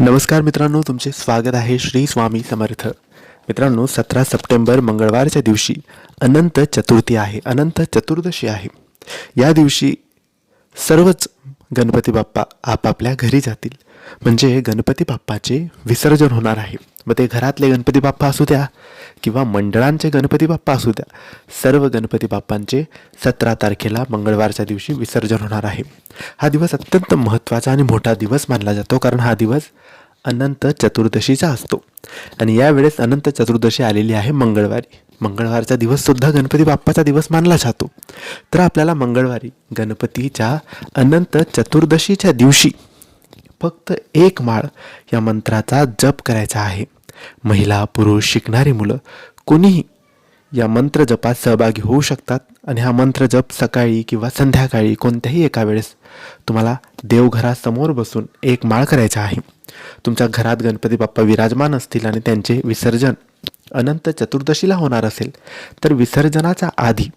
नमस्कार मित्रांनो तुमचे स्वागत आहे श्री स्वामी समर्थ. मित्रांनो सतरा सप्टेंबर मंगळवारच्या दिवशी अनंत चतुर्थी आहे अनंत चतुर्दशी आहे. या दिवशी सर्वच गणपती बाप्पा आपापल्या घरी जातील. म्हणजे गणपती बाप्पाचे विसर्जन होणार आहे. मग ते घरातले गणपती बाप्पा असू द्या किंवा मंडळांचे गणपती बाप्पा असू द्या सर्व गणपती बाप्पांचे सतरा तारखेला मंगळवारच्या दिवशी विसर्जन होणार आहे. हा दिवस अत्यंत महत्त्वाचा आणि मोठा दिवस मानला जातो कारण हा दिवस अनंत चतुर्दशीचा असतो. आणि यावेळेस अनंत चतुर्दशी आलेली आहे मंगळवारी. मंगळवारचा दिवससुद्धा गणपती बाप्पाचा दिवस मानला जातो. तर आपल्याला मंगळवारी गणपतीच्या अनंत चतुर्दशीच्या दिवशी फक्त एक माळ या मंत्राचा जप करायचा आहे. महिला पुरुष शिकणारी मुलं कोणीही या मंत्र जपात सहभागी होऊ शकतात आणि हा मंत्र जप सकाळी किंवा संध्याकाळी कोणत्याही एका वेळेस तुम्हाला देवघरासमोर बसून एक माळ करायचा आहे. तुमच्या घरात गणपती बाप्पा विराजमान असतील आणि त्यांचे विसर्जन अनंत चतुर्दशीला होणार असेल. तर विसर्जनाच्या आधी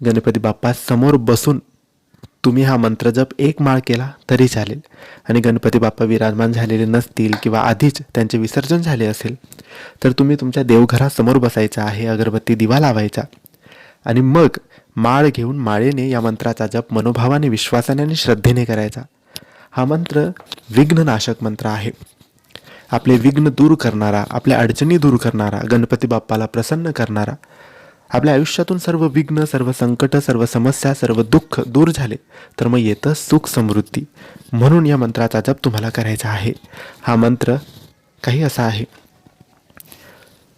गणपती बाप्पा समोर बसून तुम्ही हा मंत्रजप एक माळ केला तरी चालेल. आणि गणपती बाप्पा विराजमान झालेले नसतील किंवा आधीच त्यांचे विसर्जन झाले असेल तर तुम्ही तुमच्या देवघरासमोर बसायचा आहे अगरबत्ती दिवा लावायचा. आणि मग माळ घेऊन माळेने या मंत्राचा जप मनोभावाने विश्वासाने आणि श्रद्धेने करायचा. हा मंत्र विघ्ननाशक मंत्र आहे. आपले विघ्न दूर करणारा आपल्या अडचणी दूर करणारा गणपती बाप्पाला प्रसन्न करणारा आपल्या आयुष्यातून सर्व विघ्न सर्व संकट सर्व समस्या सर्व दुःख दूर झाले तर मग येतं सुख समृद्धी. म्हणून या मंत्राचा जप तुम्हाला करायचा आहे. हा मंत्र काही असा आहे.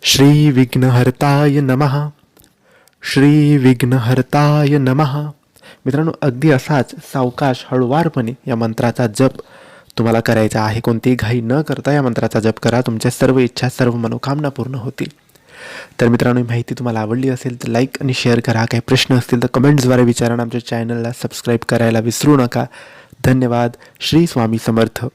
श्री विघ्नहर्ताय नमः. श्री विघ्नहर्ताय नमः. मित्रांनो अगदी असाच सावकाश हळुवारपणे या मंत्राचा जप तुम्हाला करायचा आहे कोणतीही घाई न करता या मंत्राचा जप करा. तुमच्या सर्व इच्छा सर्व मनोकामना पूर्ण होतील. तर मित्रांनो ही माहिती तुम्हाला आवडली असेल तर लाईक आणि शेअर करा. काही प्रश्न असतील तर कमेंट्सद्वारे विचारा आमच्या चॅनलला सबस्क्राईब करायला विसरू नका. धन्यवाद. श्री स्वामी समर्थ.